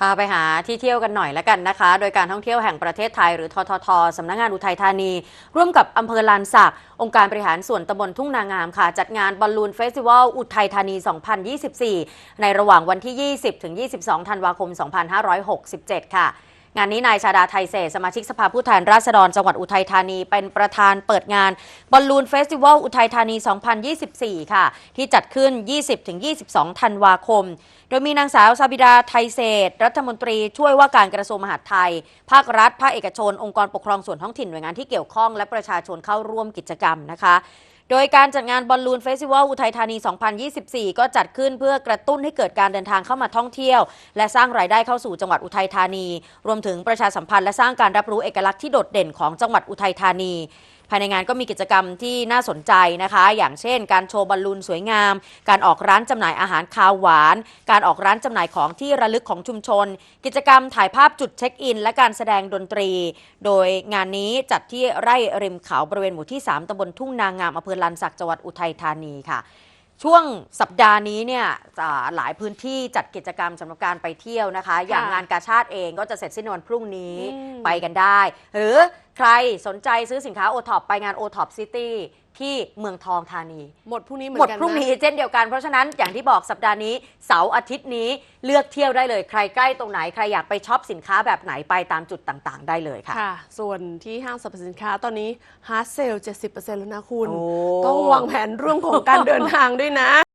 พาไปหาที่เที่ยวกันหน่อยแล้วกันนะคะ โดยการท่องเที่ยวแห่งประเทศไทยหรือทททสำนักงานอุทัยธานี ร่วมกับอำเภอลานสัก องค์การบริหารส่วนตำบลทุ่งนางามค่ะ จัดงานบอลลูนเฟสติวัลอุทัยธานี 2024 ในระหว่างวันที่ 20 ถึง 22 ธันวาคม 2567 ค่ะ งานนี้นายชาดาไทยเศษสมาชิกสภาผู้แทนราษฎรจังหวัดอุทัยธานี เป็นประธานเปิดงานบอลลูนเฟสติวัลอุทัยธานี 2024 ค่ะ ที่จัดขึ้น 20-22 ธันวาคม โดยมีนางสาวซาบิดาไทยเศษรัฐมนตรีช่วยว่าการกระทรวงมหาดไทย ภาครัฐ ภาคเอกชน องค์กรปกครองส่วนท้องถิ่นหน่วยงานที่เกี่ยวข้องและประชาชนเข้าร่วมกิจกรรมนะคะ โดยการจัดงานบอลลูนเฟสติวัลอุทัยธานี 2024 ก็จัดขึ้นเพื่อกระตุ้นให้เกิดการเดินทางเข้ามาท่องเที่ยว และสร้างรายได้เข้าสู่จังหวัดอุทัยธานี รวมถึงประชาสัมพันธ์และสร้างการรับรู้เอกลักษณ์ที่โดดเด่นของจังหวัดอุทัยธานี ภายในงานก็มีกิจกรรมที่น่าสนใจนะคะ อย่างเช่น การโชว์บอลลูนสวยงาม การออกร้านจำหน่ายอาหารคาวหวาน การออกร้านจำหน่ายของที่ระลึกของชุมชน กิจกรรมถ่ายภาพจุดเช็คอิน และการแสดงดนตรี โดยงานนี้จัดที่ไร่ริมเขาบริเวณหมู่ที่ 3ตำบลทุ่งนางงามอำเภอลันสักจังหวัดอุทัยธานีค่ะช่วงสัปดาห์นี้เนี่ยอ่าหลายพื้นที่จัดกิจกรรมสำหรับการไปเที่ยวนะคะ อย่างงานกาชาติเองก็จะเสร็จสิ้นในวันพรุ่งนี้อืมไปกันได้ หรือ ใครสนใจซื้อสินค้าโอท็อปไปงานโอท็อปซิตี้ที่เมืองทองธานี หมดพรุ่งนี้เหมือหมดนกันพรุ่งนี้นะเช่นเดียวกัน เพราะฉะนั้นอย่างที่บอกสัปดาห์นี้ เสาร์อาทิตย์นี้เลือกเที่ยวได้เลย ใครใกล้ตรงไหน ใครอยากไปช็อปสินค้าแบบไหนไปตามจุดต่างๆ ได้เลยค่ะ ค่ะ ส่วนที่ห้างสรรพสินค้าตอนนี้ฮาร์ดเซล 70%แล้วนะคุณโอ้ต้องวางแผนเรื่องของการเดินทางด้วยนะ